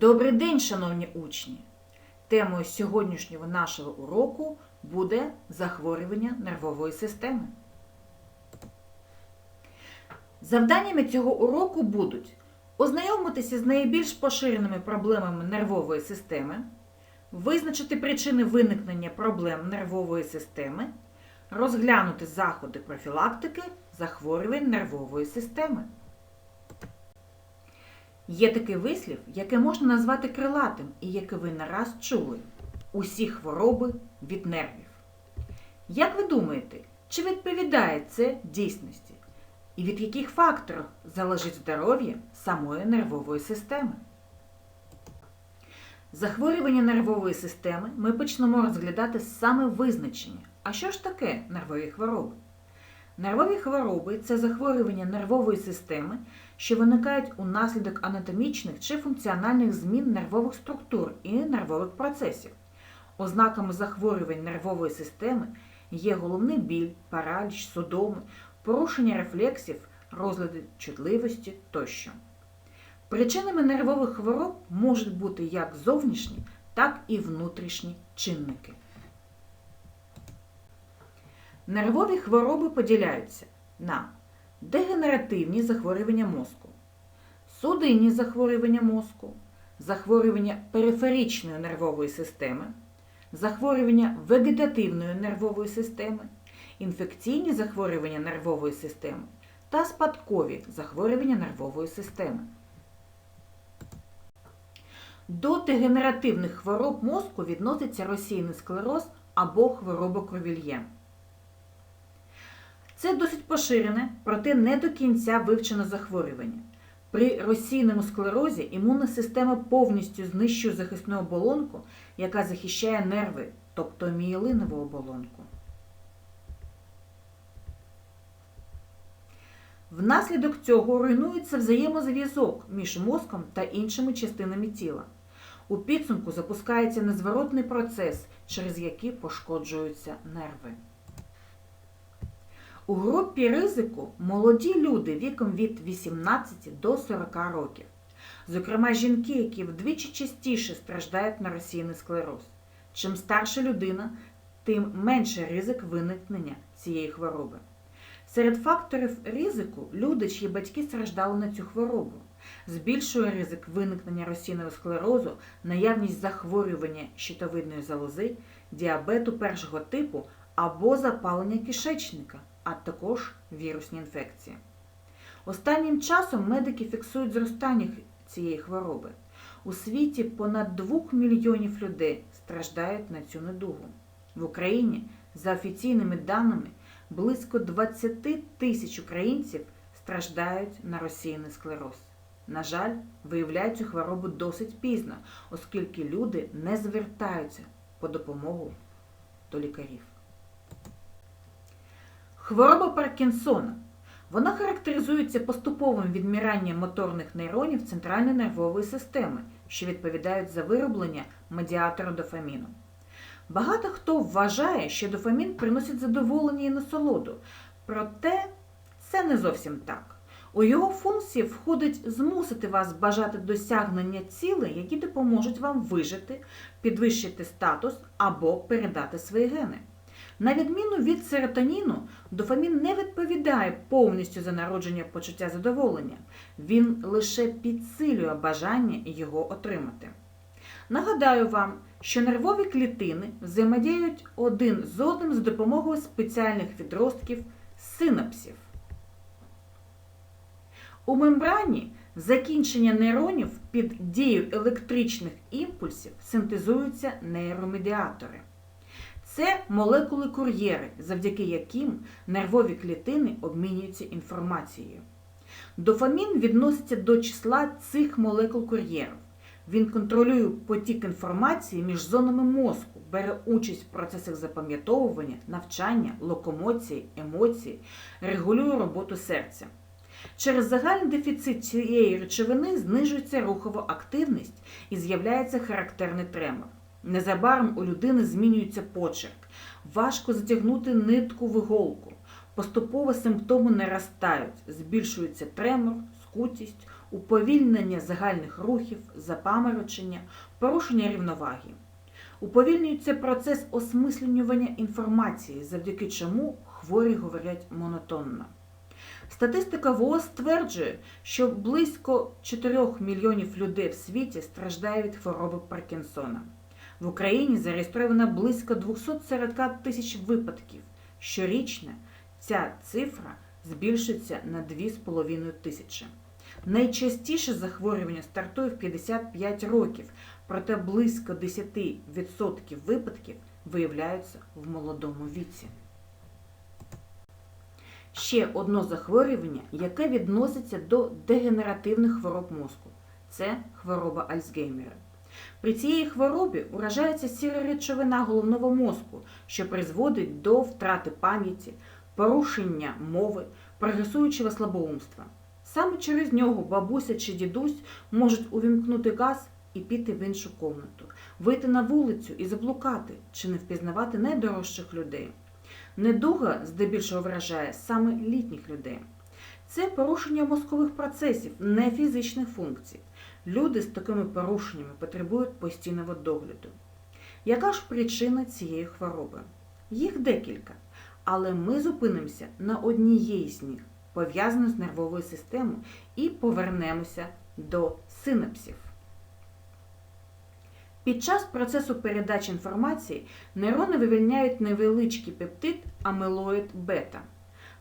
Добрий день, шановні учні! Темою сьогоднішнього нашого уроку буде захворювання нервової системи. Завданнями цього уроку будуть ознайомитися з найбільш поширеними проблемами нервової системи, визначити причини виникнення проблем нервової системи, розглянути заходи профілактики захворювань нервової системи. Є такий вислів, який можна назвати крилатим і який ви не раз чули. Усі хвороби від нервів. Як ви думаєте, чи відповідає це дійсності? І від яких факторів залежить здоров'я самої нервової системи? Захворювання нервової системи ми почнемо розглядати саме визначення. А що ж таке нервові хвороби? Нервові хвороби це захворювання нервової системи, що виникають унаслідок анатомічних чи функціональних змін нервових структур і нервових процесів. Ознаками захворювань нервової системи є головний біль, параліч, судоми, порушення рефлексів, розлади чутливості тощо. Причинами нервових хвороб можуть бути як зовнішні, так і внутрішні чинники. Нервові хвороби поділяються на дегенеративні захворювання мозку, судинні захворювання мозку, захворювання периферичної нервової системи, захворювання вегетативної нервової системи, інфекційні захворювання нервової системи та спадкові захворювання нервової системи. До дегенеративних хвороб мозку відноситься розсійний склероз або хвороба кровільє. Це досить поширене, проте не до кінця вивчене захворювання. При розсійному склерозі імунна система повністю знищує захисну оболонку, яка захищає нерви, тобто мієлинову оболонку. Внаслідок цього руйнується взаємозв'язок між мозком та іншими частинами тіла. У підсумку запускається незворотний процес, через який пошкоджуються нерви. У групі ризику молоді люди віком від 18 до 40 років. Зокрема, жінки, які вдвічі частіше страждають на розсійний склероз. Чим старша людина, тим менший ризик виникнення цієї хвороби. Серед факторів ризику люди, чиї батьки страждали на цю хворобу. Збільшує ризик виникнення розсійного склерозу, наявність захворювання щитовидної залози, діабету першого типу або запалення кишечника, а також вірусні інфекції. Останнім часом медики фіксують зростання цієї хвороби. У світі понад 2 мільйонів людей страждають на цю недугу. В Україні, за офіційними даними, близько 20 тисяч українців страждають на розсіяний склероз. На жаль, виявляють цю хворобу досить пізно, оскільки люди не звертаються по допомогу до лікарів. Хвороба Паркінсона. Вона характеризується поступовим відміранням моторних нейронів центральної нервової системи, що відповідають за вироблення медіатора дофаміну. Багато хто вважає, що дофамін приносить задоволення і насолоду, проте це не зовсім так. У його функції входить змусити вас бажати досягнення цілей, які допоможуть вам вижити, підвищити статус або передати свої гени. На відміну від серотоніну, дофамін не відповідає повністю за народження почуття задоволення, він лише підсилює бажання його отримати. Нагадаю вам, що нервові клітини взаємодіють один з одним за допомогою спеціальних відростків синапсів. У мембрані закінчення нейронів під дією електричних імпульсів синтезуються нейромедіатори. Це молекули-кур'єри, завдяки яким нервові клітини обмінюються інформацією. Дофамін відноситься до числа цих молекул-кур'єрів. Він контролює потік інформації між зонами мозку, бере участь в процесах запам'ятовування, навчання, локомоції, емоцій, регулює роботу серця. Через загальний дефіцит цієї речовини знижується рухова активність і з'являється характерний тремор. Незабаром у людини змінюється почерк, важко затягнути нитку в іголку. Поступово симптоми наростають, збільшується тремор, скутість, уповільнення загальних рухів, запаморочення, порушення рівноваги. Уповільнюється процес осмислювання інформації, завдяки чому хворі говорять монотонно. Статистика ВООЗ стверджує, що близько 4 мільйонів людей в світі страждає від хвороби Паркінсона. В Україні зареєстровано близько 240 тисяч випадків. Щорічно ця цифра збільшується на 2,5 тисячі. Найчастіше захворювання стартує в 55 років, проте близько 10% випадків виявляються в молодому віці. Ще одне захворювання, яке відноситься до дегенеративних хвороб мозку це хвороба Альцгеймера. При цій хворобі уражається сіра речовина головного мозку, що призводить до втрати пам'яті, порушення мови, прогресуючого слабоумства. Саме через нього бабуся чи дідусь можуть увімкнути газ і піти в іншу комнату, вийти на вулицю і заблукати чи не впізнавати найдорожчих людей. Недуга здебільшого вражає саме літніх людей. Це порушення мозкових процесів, не фізичних функцій. Люди з такими порушеннями потребують постійного догляду. Яка ж причина цієї хвороби? Їх декілька, але ми зупинимося на однієї з них, пов'язаної з нервовою системою, і повернемося до синапсів. Під час процесу передачі інформації нейрони вивільняють невеличкий пептид амилоїд бета.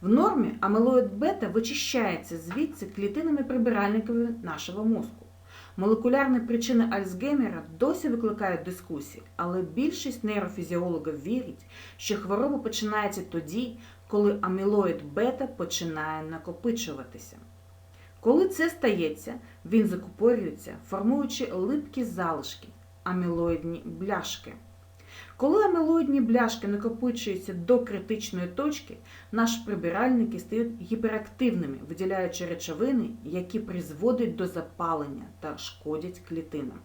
В нормі амилоїд бета вичищається звідси клітинами прибиральниками нашого мозку. Молекулярні причини Альцгеймера досі викликають дискусії, але більшість нейрофізіологів вірить, що хвороба починається тоді, коли амілоїд бета починає накопичуватися. Коли це стається, він закупорюється, формуючи липкі залишки амілоїдні бляшки. Коли амілоїдні бляшки накопичуються до критичної точки, наші прибиральники стають гіперактивними, виділяючи речовини, які призводять до запалення та шкодять клітинам.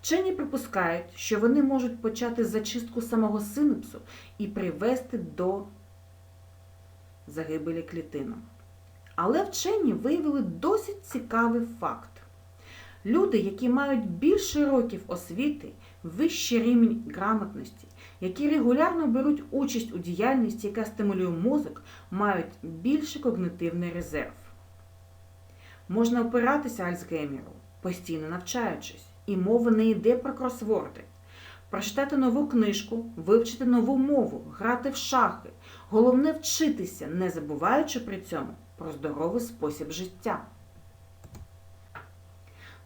Вчені припускають, що вони можуть почати зачистку самого синапсу і привести до загибелі клітинок. Але вчені виявили досить цікавий факт. Люди, які мають більше років освіти, вищий рівень грамотності, які регулярно беруть участь у діяльності, яка стимулює мозок, мають більший когнитивний резерв. Можна опиратися Альцгеймеру, постійно навчаючись, і мова не йде про кросворди. Прочитати нову книжку, вивчити нову мову, грати в шахи. Головне вчитися, не забуваючи при цьому про здоровий спосіб життя.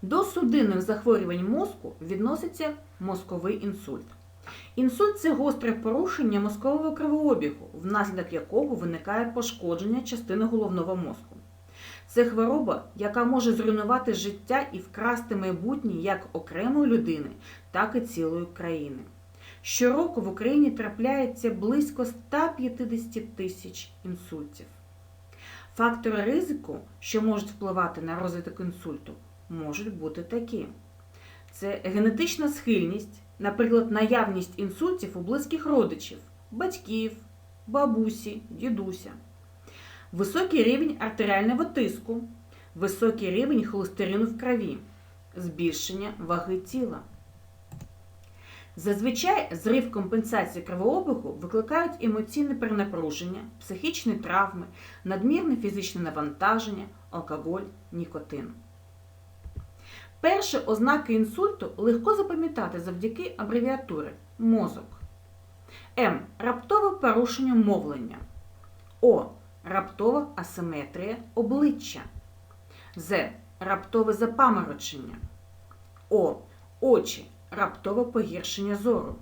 До судинних захворювань мозку відноситься мозковий інсульт. Інсульт це гостре порушення мозкового кровообігу, внаслідок якого виникає пошкодження частини головного мозку. Це хвороба, яка може зруйнувати життя і вкрасти майбутнє як окремої людини, так і цілої країни. Щороку в Україні трапляється близько 150 тисяч інсультів. Фактори ризику, що можуть впливати на розвиток інсульту, можуть бути такі: це генетична схильність, наприклад, наявність інсультів у близьких родичів, батьків, бабусі, дідуся, високий рівень артеріального тиску, високий рівень холестерину в крові, збільшення ваги тіла. Зазвичай зрив компенсації кровообігу викликають емоційне перенапруження, психічні травми, надмірне фізичне навантаження, алкоголь, нікотин. Перші ознаки інсульту легко запам'ятати завдяки абревіатури мозок. М. Раптове порушення мовлення. О. Раптова асиметрія обличчя. З. Раптове запаморочення. О. Очі. Раптове погіршення зору.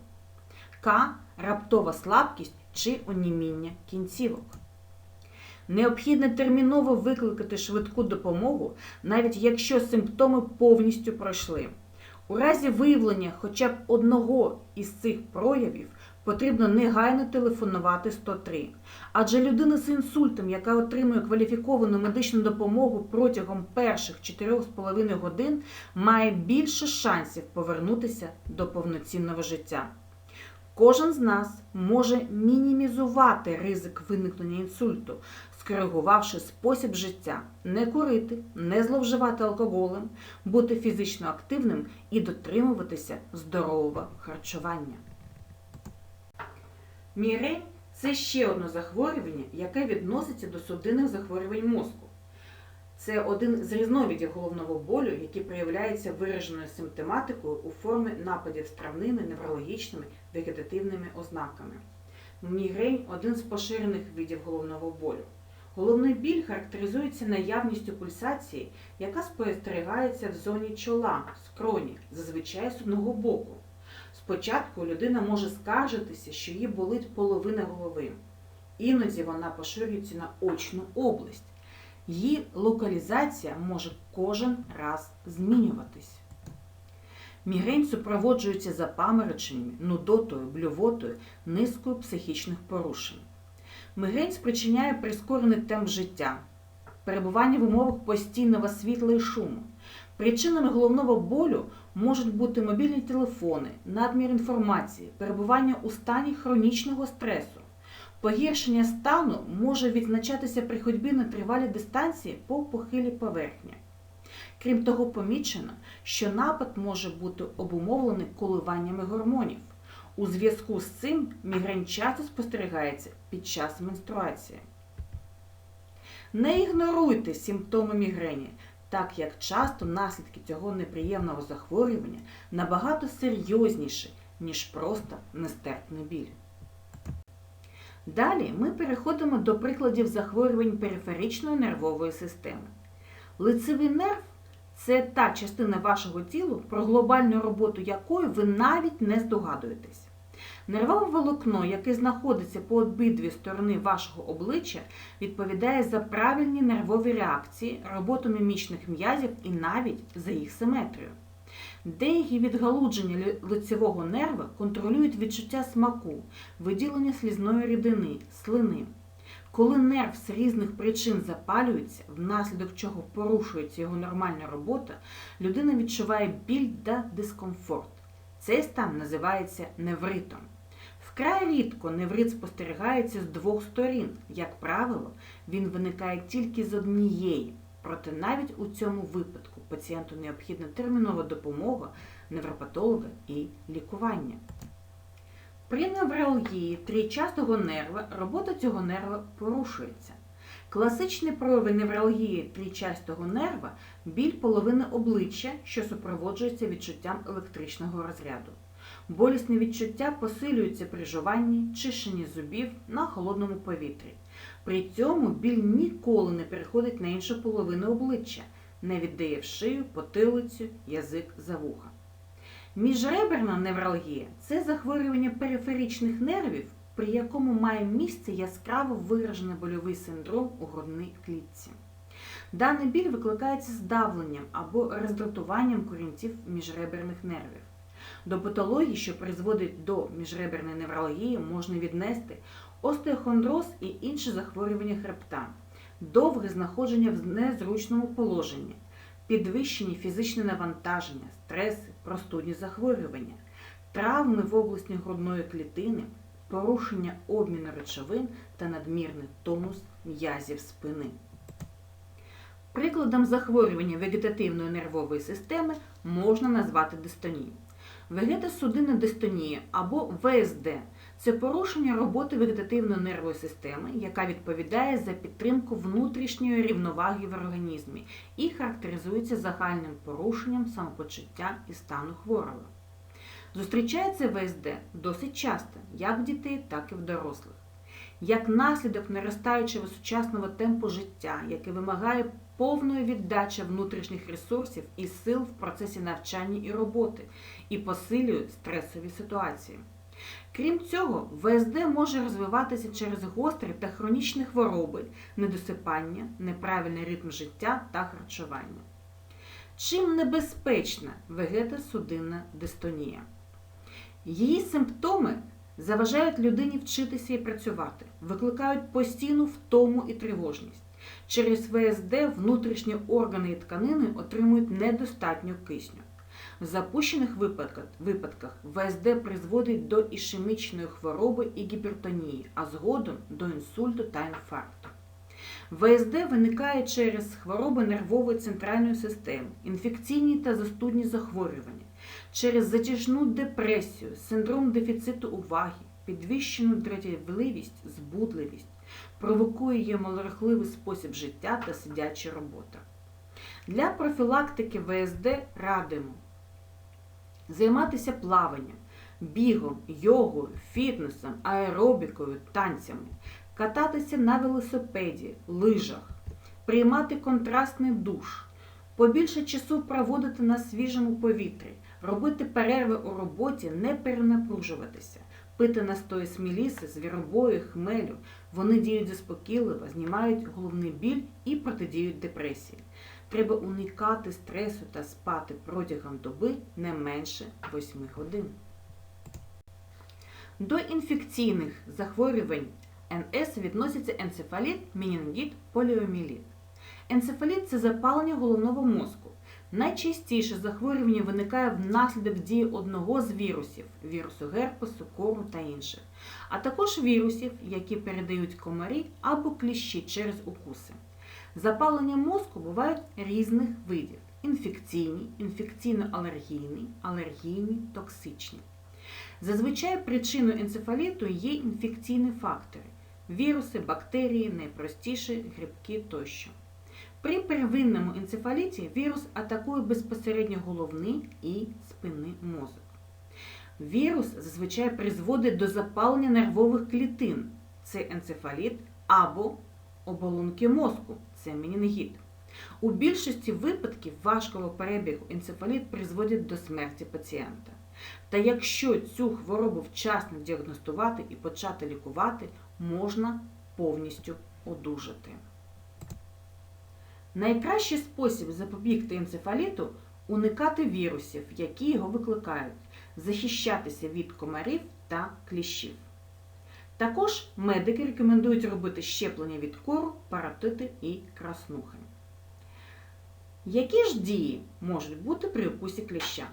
К. Раптова слабкість чи оніміння кінцівок. Необхідно терміново викликати швидку допомогу, навіть якщо симптоми повністю пройшли. У разі виявлення хоча б одного із цих проявів потрібно негайно телефонувати 103. Адже людина з інсультом, яка отримує кваліфіковану медичну допомогу протягом перших 4,5 годин, має більше шансів повернутися до повноцінного життя. Кожен з нас може мінімізувати ризик виникнення інсульту, скоригувавши спосіб життя, не курити, не зловживати алкоголем, бути фізично активним і дотримуватися здорового харчування. Мігрень – це ще одне захворювання, яке відноситься до судинних захворювань мозку. Це один з різновидів головного болю, який проявляється вираженою симптоматикою у формі нападів стравнини неврологічними вегетативними ознаками. Мігрень один з поширених видів головного болю. Головний біль характеризується наявністю пульсації, яка спостерігається в зоні чола, скроні, зазвичай з одного боку. Спочатку людина може скаржитися, що їй болить половина голови. Іноді вона поширюється на очну область. Її локалізація може кожен раз змінюватись. Мігрень супроводжується запамороченнями, нудотою, блювотою, низкою психічних порушень. Мігрень спричиняє прискорений темп життя, перебування в умовах постійного світла і шуму. Причинами головного болю можуть бути мобільні телефони, надмір інформації, перебування у стані хронічного стресу. Погіршення стану може відзначатися при ходьбі на тривалі дистанції по похилій поверхні. Крім того, помічено, що напад може бути обумовлений коливаннями гормонів. У зв'язку з цим мігрень часто спостерігається під час менструації. Не ігноруйте симптоми мігрені, так як часто наслідки цього неприємного захворювання набагато серйозніші, ніж просто нестерпний біль. Далі ми переходимо до прикладів захворювань периферичної нервової системи. Лицевий нерв це та частина вашого тіла, про глобальну роботу якої ви навіть не здогадуєтесь. Нервове волокно, яке знаходиться по обидві сторони вашого обличчя, відповідає за правильні нервові реакції, роботу мімічних м'язів і навіть за їх симетрію. Деякі відгалудження лицевого нерва контролюють відчуття смаку, виділення слізної рідини, слини. Коли нерв з різних причин запалюється, внаслідок чого порушується його нормальна робота, людина відчуває біль та дискомфорт. Цей стан називається невритом. Вкрай рідко неврит спостерігається з двох сторін. Як правило, він виникає тільки з однієї. Проте навіть у цьому випадку пацієнту необхідна термінова допомога невропатолога і лікування. При невралгії трійчастого нерва робота цього нерва порушується. Класичні прояви невралгії трійчастого нерва біль половини обличчя, що супроводжується відчуттям електричного розряду. Болісні відчуття посилюються при жуванні, чищенні зубів на холодному повітрі. При цьому біль ніколи не переходить на іншу половину обличчя, не віддає в шию, потилицю, язик за вуха. Міжреберна невралгія це захворювання периферичних нервів, при якому має місце яскраво виражений больовий синдром у грудній клітці. Даний біль викликається здавленням або роздратуванням корінців міжреберних нервів. До патології, що призводить до міжреберної невралгії, можна віднести остеохондроз і інші захворювання хребта, довге знаходження в незручному положенні, підвищені фізичне навантаження, стреси, простудні захворювання, травми в області грудної клітини, порушення обміну речовин та надмірний тонус м'язів спини. Прикладом захворювання вегетативної нервової системи можна назвати дистонію. Вегетосудинна дистонія або ВСД це порушення роботи вегетативної нервової системи, яка відповідає за підтримку внутрішньої рівноваги в організмі і характеризується загальним порушенням самопочуття і стану хворого. Зустрічається ВСД досить часто, як в дітей, так і в дорослих. Як наслідок наростаючого сучасного темпу життя, яке вимагає повної віддачі внутрішніх ресурсів і сил в процесі навчання і роботи, і посилює стресові ситуації. Крім цього, ВСД може розвиватися через гострі та хронічні хвороби, недосипання, неправильний ритм життя та харчування. Чим небезпечна вегетосудинна дистонія? Її симптоми заважають людині вчитися і працювати, викликають постійну втому і тривожність. Через ВСД внутрішні органи і тканини отримують недостатньо кисню. В запущених випадках, ВСД призводить до ішемічної хвороби і гіпертонії, а згодом до інсульту та інфаркту. ВСД виникає через хвороби нервової центральної системи, інфекційні та застудні захворювання, через затяжну депресію, синдром дефіциту уваги, підвищену дратівливість, збудливість, провокує її малорухливий спосіб життя та сидяча робота. Для профілактики ВСД радимо займатися плаванням, бігом, йогою, фітнесом, аеробікою, танцями, кататися на велосипеді, лижах, приймати контрастний душ, побільше часу проводити на свіжому повітрі, робити перерви у роботі, не перенапружуватися, пити настої сміліси, звіробою, хмелю. Вони діють заспокійливо, знімають головний біль і протидіють депресії. Треба уникати стресу та спати протягом доби не менше 8 годин. До інфекційних захворювань НС відносяться енцефаліт, менінгіт, поліоміліт. Енцефаліт це запалення головного мозку. Найчастіше захворювання виникає внаслідок дії одного з вірусів вірусу герпесу, кору та інших, а також вірусів, які передають комарі або кліщі через укуси. Запалення мозку бувають різних видів: інфекційні, інфекційно-алергійні, алергійні, токсичні. Зазвичай причиною енцефаліту є інфекційні фактори віруси, бактерії, найпростіші грибки тощо. При первинному енцефаліті вірус атакує безпосередньо головний і спинний мозок. Вірус зазвичай призводить до запалення нервових клітин це енцефаліт або оболонки мозку це менінгіт. У більшості випадків важкого перебігу енцефаліт призводить до смерті пацієнта. Та якщо цю хворобу вчасно діагностувати і почати лікувати, можна повністю одужати. Найкращий спосіб запобігти енцефаліту уникати вірусів, які його викликають, захищатися від комарів та кліщів. Також медики рекомендують робити щеплення від кору, паратити і краснухи. Які ж дії можуть бути при укусі кліща?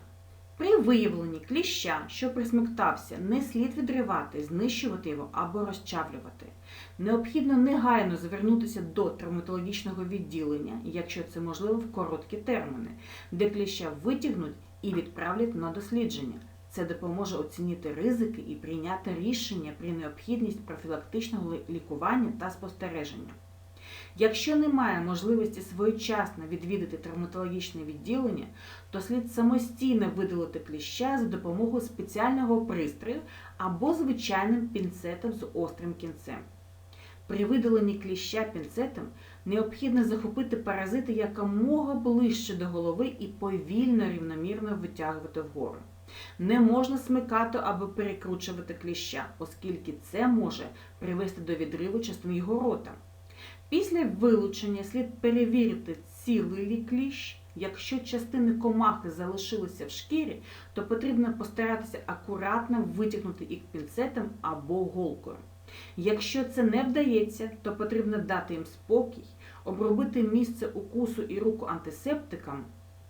При виявленні кліща, що присмоктався, не слід відривати, знищувати його або розчавлювати. Необхідно негайно звернутися до травматологічного відділення, якщо це можливо в короткі терміни, де кліща витягнуть і відправлять на дослідження. Це допоможе оцінити ризики і прийняти рішення при необхідність профілактичного лікування та спостереження. Якщо немає можливості своєчасно відвідати травматологічне відділення, то слід самостійно видалити кліща за допомогою спеціального пристрою або звичайним пінцетом з острим кінцем. При видаленні кліща пінцетом необхідно захопити паразити якомога ближче до голови і повільно рівномірно витягувати вгору. Не можна смикати або перекручувати кліща, оскільки це може привести до відриву частини його рота. Після вилучення слід перевірити цілий лі кліщ. Якщо частини комахи залишилися в шкірі, то потрібно постаратися акуратно витягнути їх пінцетом або голкою. Якщо це не вдається, то потрібно дати їм спокій, обробити місце укусу і руку антисептиком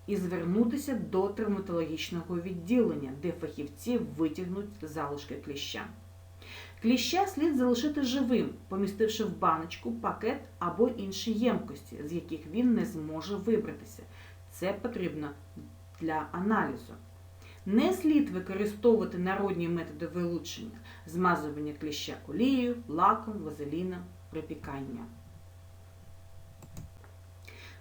і звернутися до травматологічного відділення, де фахівці витягнуть залишки кліща. Кліща слід залишити живим, помістивши в баночку, пакет або інші ємкості, з яких він не зможе вибратися. Це потрібно для аналізу. Не слід використовувати народні методи вилучення, змазування кліща олією, лаком, вазеліном, припікання.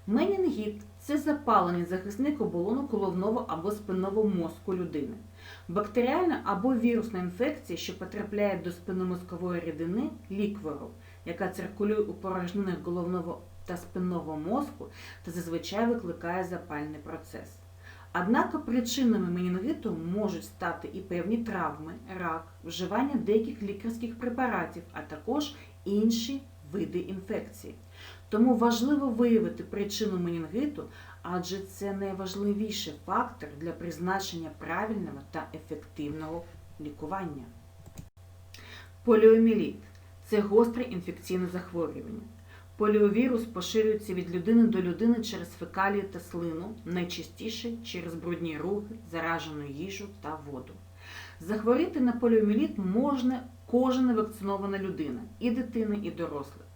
Менінгіт це запалений захисник оболонок головного або спинного мозку людини. Бактеріальна або вірусна інфекція, що потрапляє до спинномозкової рідини ліквору, яка циркулює у порожнинах головного та спинного мозку та зазвичай викликає запальний процес. Однак причинами менінгіту можуть стати і певні травми, рак, вживання деяких лікарських препаратів, а також інші види інфекції. Тому важливо виявити причину менінгиту, адже це найважливіший фактор для призначення правильного та ефективного лікування. Поліоміліт це гостре інфекційне захворювання. Поліовірус поширюється від людини до людини через фекалії та слину, найчастіше через брудні руки, заражену їжу та воду. Захворіти на поліоміліт можна кожна вакцинована людина, і дитина, і дорослий.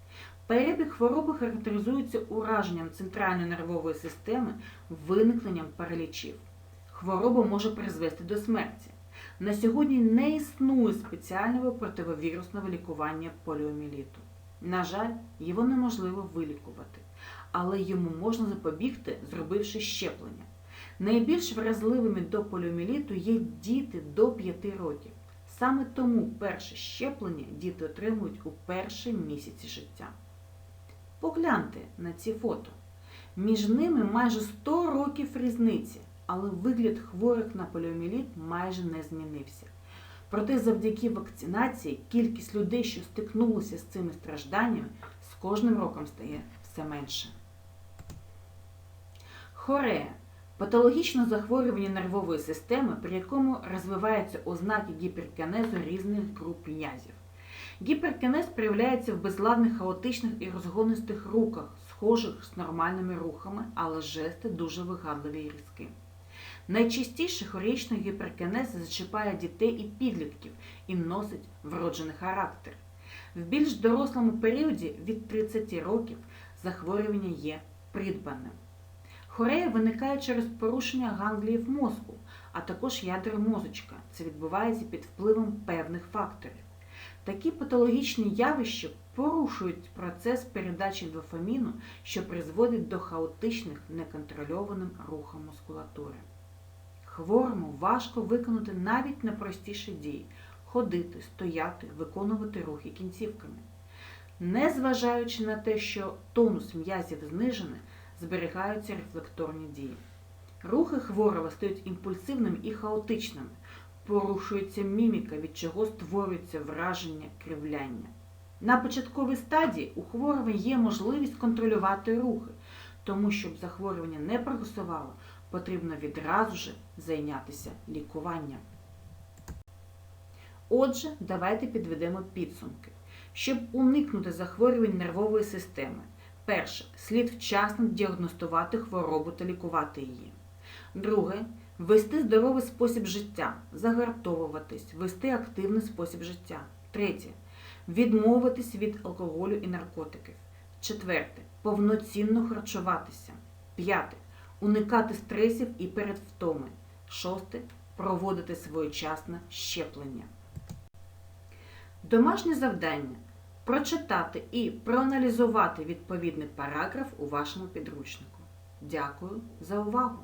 Перебіг хвороби характеризується ураженням центральної нервової системи, виникненням паралічів. Хвороба може призвести до смерті. На сьогодні не існує спеціального противовірусного лікування поліоміеліту. На жаль, його неможливо вилікувати, але йому можна запобігти, зробивши щеплення. Найбільш вразливими до поліоміеліту є діти до 5 років. Саме тому перше щеплення діти отримують у перші місяці життя. Погляньте на ці фото. Між ними майже 100 років різниці, але вигляд хворих на поліоміеліт майже не змінився. Проте завдяки вакцинації кількість людей, що стикнулися з цими стражданнями, з кожним роком стає все менше. Хорея патологічне захворювання нервової системи, при якому розвиваються ознаки гіперкінезу різних груп м'язів. Гіперкінез проявляється в безладних, хаотичних і розгонистих рухах, схожих з нормальними рухами, але жести дуже вигадливі і різкі. Найчастіше хорічний гіперкінез зачіпає дітей і підлітків і носить вроджений характер. В більш дорослому періоді від 30 років захворювання є придбаним. Хорея виникає через порушення гангліїв мозку, а також ядер мозочка. Це відбувається під впливом певних факторів. Такі патологічні явища порушують процес передачі дофаміну, що призводить до хаотичних неконтрольованим рухом мускулатури. Хворому важко виконати навіть найпростіші дії ходити, стояти, виконувати рухи кінцівками. Незважаючи на те, що тонус м'язів знижений, зберігаються рефлекторні дії. Рухи хворого стають імпульсивними і хаотичними, порушується міміка, від чого створюється враження кривляння. На початковій стадії у хворого є можливість контролювати рухи, тому щоб захворювання не прогресувало, потрібно відразу ж зайнятися лікуванням. Отже, давайте підведемо підсумки. Щоб уникнути захворювань нервової системи, перше, слід вчасно діагностувати хворобу та лікувати її. Друге, вести здоровий спосіб життя, загартовуватись, вести активний спосіб життя. Третє. Відмовитись від алкоголю і наркотиків. Четверте. Повноцінно харчуватися. П'яте. Уникати стресів і передвтоми. Шосте. Проводити своєчасне щеплення. Домашнє завдання прочитати і проаналізувати відповідний параграф у вашому підручнику. Дякую за увагу!